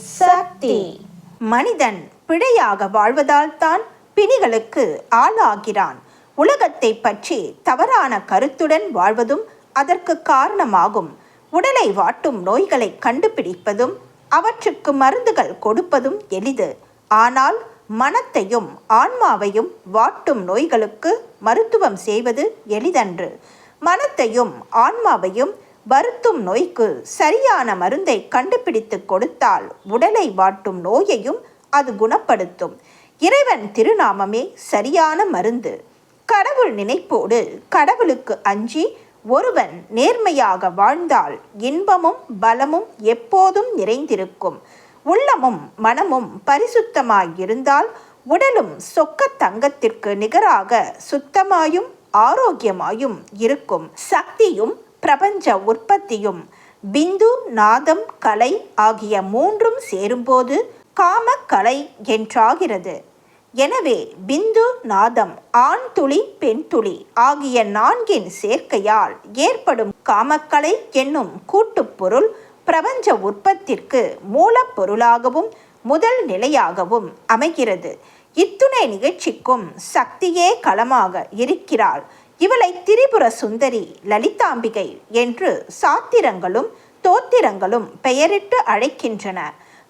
சக்தி. மனிதன் பிழையாக வாழ்வதால் தான் பிணிகளுக்கு ஆளாகிறான். உலகத்தை பற்றி தவறான கருத்துடன் வாழ்வதும் அதற்கு காரணமாகும். உடலை வாட்டும் நோய்களை கண்டுபிடிப்பதும் அவற்றுக்கு மருந்துகள் கொடுப்பதும் எளிது. ஆனால் மனத்தையும் ஆன்மாவையும் வாட்டும் நோய்களுக்கு மருத்துவம் செய்வது எளிதன்று. மனத்தையும் ஆன்மாவையும் வருத்தும் நோய்க்கு சரியான மருந்தை கண்டுபிடித்து கொடுத்தால் உடலை வாட்டும் நோயையும் அது குணப்படுத்தும். இறைவன் திருநாமமே சரியான மருந்து. கடவுள் நினைப்போடு கடவுளுக்கு அஞ்சி ஒருவன் நேர்மையாக வாழ்ந்தால் இன்பமும் பலமும் எப்போதும் நிறைந்திருக்கும். உள்ளமும் மனமும் பரிசுத்தமாயிருந்தால் உடலும் சொக்க தங்கத்திற்கு நிகராக சுத்தமாயும் ஆரோக்கியமாயும் இருக்கும். சக்தியும் பிரபஞ்ச உற்பத்தியும் பிந்து நாதம் கலை ஆகிய மூன்றும் சேரும்போது காமக்கலை என்றாகிறது. எனவே பிந்து நாதம் ஆண் துளி பெண் துளி ஆகிய நான்கின் சேர்க்கையால் ஏற்படும் காமக்கலை என்னும் கூட்டுப்பொருள் பிரபஞ்ச உற்பத்திற்கு மூலப்பொருளாகவும் முதல் நிலையாகவும் அமைகிறது. இத்துணை நிகழ்ச்சிக்கும் சக்தியே களமாக இருக்கிறாள். இவளை திரிபுர சுந்தரி லலிதாம்பிகை என்று சாத்திரங்களும் தோத்திரங்களும் பெயரிட்டு அழைக்கின்றன.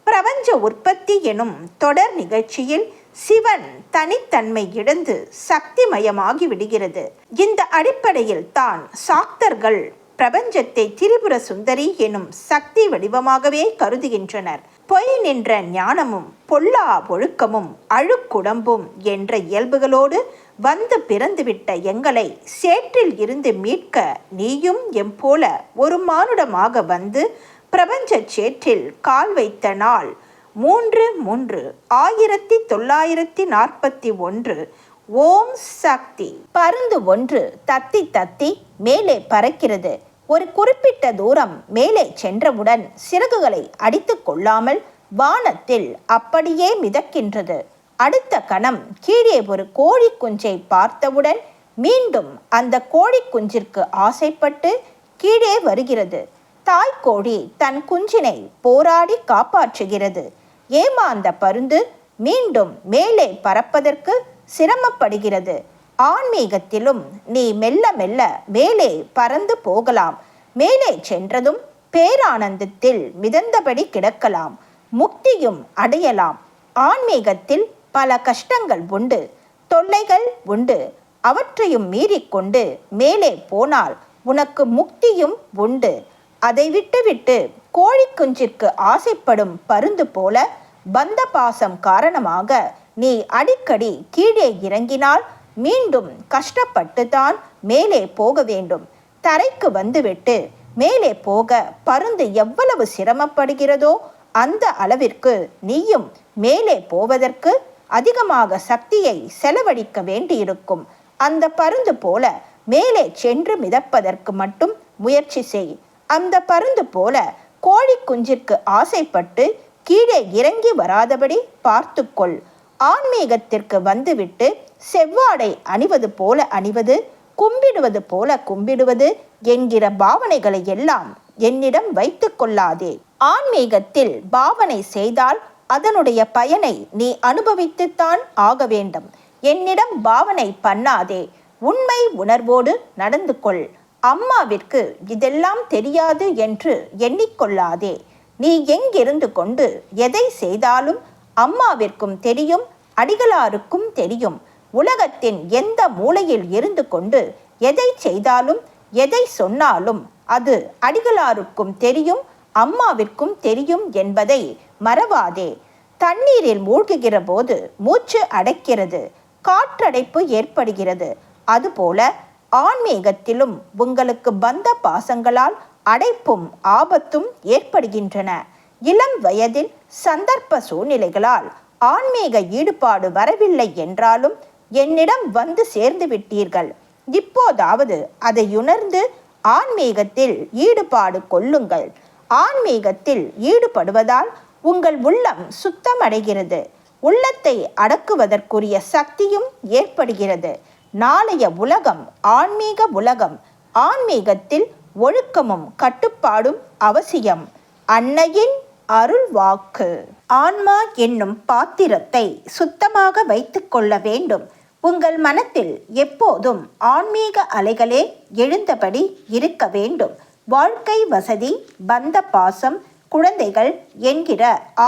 பிரபஞ்ச உற்பத்தி எனும் தொடர் நிகழ்ச்சியில் சிவன் தனித்தன்மை இழந்து சக்திமயமாகி விடுகிறது. இந்த அடிப்படையில் தான் சாக்தர்கள் பிரபஞ்சத்தை திரிபுர சுந்தரி எனும் சக்தி வடிவமாகவே கருதுகின்றனர். பொய் நின்ற ஞானமும் பொல்லா ஒழுக்கமும் அழுக்குடம்பும் என்ற இயல்புகளோடு வந்து பிறந்துவிட்ட எங்களை சேற்றில் இருந்து மீட்க நீயும் எம்போல ஒரு மானுடமாக வந்து பிரபஞ்ச சேற்றில் கால் வைத்த நாள் மூன்று மூன்று ஆயிரத்தி தொள்ளாயிரத்தி நாற்பத்தி ஒன்று. ஓம் சக்தி. பருந்து ஒன்று தத்தி தத்தி மேலே பறக்கிறது. ஒரு குறிப்பிட்ட தூரம் மேலே சென்றவுடன் சிறகுகளை அடித்து கொள்ளாமல் வானத்தில் அப்படியே மிதக்கின்றது. அடுத்த கணம் கீழே ஒரு கோழி குஞ்சை பார்த்தவுடன் மீண்டும் அந்த கோழி குஞ்சிற்கு ஆசைப்பட்டு கீழே வருகிறது. தாய் கோழி தன் குஞ்சினை போராடி காப்பாற்றுகிறது. ஏமாந்த பருந்து மீண்டும் மேலே பறப்பதற்கு சிரமப்படுகிறது. ஆன்மீகத்திலும் நீ மெல்ல மெல்ல மேலே பறந்து போகலாம். மேலே சென்றதும் பேரானந்தத்தில் மிதந்தபடி கிடக்கலாம். முக்தியும் அடையலாம். ஆன்மீகத்தில் பல கஷ்டங்கள் உண்டு தொல்லைகள் உண்டு. அவற்றையும் மீறிக்கொண்டு மேலே போனால் உனக்கு முக்தியும் உண்டு. அதை விட்டுவிட்டு கோழி குஞ்சிற்கு ஆசைப்படும் பருந்து போல பந்த பாசம் காரணமாக நீ அடிக்கடி கீழே இறங்கினால் மீண்டும் கஷ்டப்பட்டு தான் மேலே போக வேண்டும். தரைக்கு வந்துவிட்டு மேலே போக பருந்து எவ்வளவு சிரமப்படுகிறதோ அந்த அளவிற்கு நீயும் மேலே போவதற்கு அதிகமாக சக்தியை செலவழிக்க வேண்டியிருக்கும். அந்த பருந்து போல மேலே சென்று மிதப்பதற்கு மட்டும் முயற்சி செய். அந்த பருந்து போல கோழி குஞ்சிற்கு ஆசைப்பட்டு கீழே இறங்கி வராதபடி பார்த்துக்கொள். ஆன்மீகத்திற்கு வந்துவிட்டு செவ்வாடை அணிவது போல அணிவது கும்பிடுவது போல கும்பிடுவது என்கிற பாவனைகளை எல்லாம் என்னிடம் வைத்து கொள்ளாதே. ஆன்மீகத்தில் பாவனை செய்தால் அதனுடைய பயனை நீ அனுபவித்துத்தான் ஆக வேண்டும். என்னிடம் பாவனை பண்ணாதே. உண்மை உணர்வோடு நடந்து கொள். அம்மாவிற்கு இதெல்லாம் தெரியாது என்று எண்ணிக்கொள்ளாதே. நீ எங்கிருந்து கொண்டு எதை செய்தாலும் அம்மாவிற்கும் தெரியும் அடிகளாருக்கும் தெரியும். உலகத்தின் எந்த மூலையில் இருந்து கொண்டு எதை செய்தாலும் எதை சொன்னாலும் அது அடிகளாருக்கும் தெரியும் அம்மாவிற்கும் தெரியும் என்பதை மறவாதே. தண்ணீரில் மூழ்குகிற போது மூச்சு அடைக்கிறது காற்றடைப்பு ஏற்படுகிறது. அதுபோல ஆன்மீகத்திலும் உங்களுக்கு பந்த பாசங்களால் அடைப்பும் ஆபத்தும் ஏற்படுகின்றன. இளம் வயதில் சந்தர்ப்ப சூழ்நிலைகளால் ஆன்மீக ஈடுபாடு வரவில்லை என்றாலும் என்னிடம் வந்து சேர்ந்து விட்டீர்கள். இப்போதாவது அதை உணர்ந்து ஆன்மீகத்தில் ஈடுபாடு கொள்ளுங்கள். ஆன்மீகத்தில் ஈடுபடுவதால் உங்கள் உள்ளம் சுத்தமடைகிறது. உள்ளத்தை அடக்குவதற்குரிய சக்தியும் ஏற்படுகிறது. நாளைய உலகம் ஆன்மீக உலகம் ஆன்மீகத்தில் ஒழுக்கமும் கட்டுப்பாடும் அவசியம். அன்னையின் அருள் வாக்கு ஆன்மா என்னும் பாத்திரத்தை சுத்தமாக வைத்துக்கொள்ள வேண்டும். உங்கள் மனத்தில் எப்போதும் ஆன்மீக அலைகளே எழுந்தபடி இருக்க வேண்டும். வாழ்க்கை வசதி பந்த பாசம் குழந்தைகள் என்கிற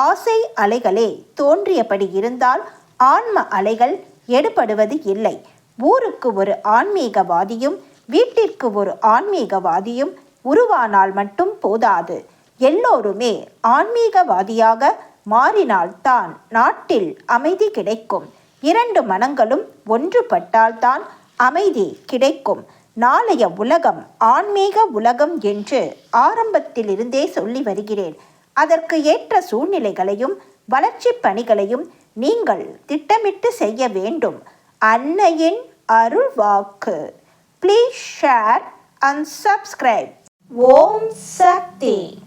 ஆசை அலைகளே தோன்றியபடி இருந்தால் ஆன்ம அலைகள் எடுபடுவது இல்லை. ஊருக்கு ஒரு ஆன்மீகவாதியும் வீட்டிற்கு ஒரு ஆன்மீகவாதியும் உருவானால் மட்டும் போதாது. எல்லோருமே ஆன்மீகவாதியாக மாறினால்தான் நாட்டில் அமைதி கிடைக்கும். இரண்டு மனங்களும் ஒன்றுபட்டால்தான் அமைதி கிடைக்கும். நாளைய உலகம் ஆன்மீக உலகம் என்று ஆரம்பத்திலிருந்தே சொல்லி வருகிறேன். அதற்கு ஏற்ற சூழ்நிலைகளையும் வளர்ச்சி பணிகளையும் நீங்கள் திட்டமிட்டு செய்ய வேண்டும். அன்னையின் அருள் வாக்கு please share and subscribe Om Shakti.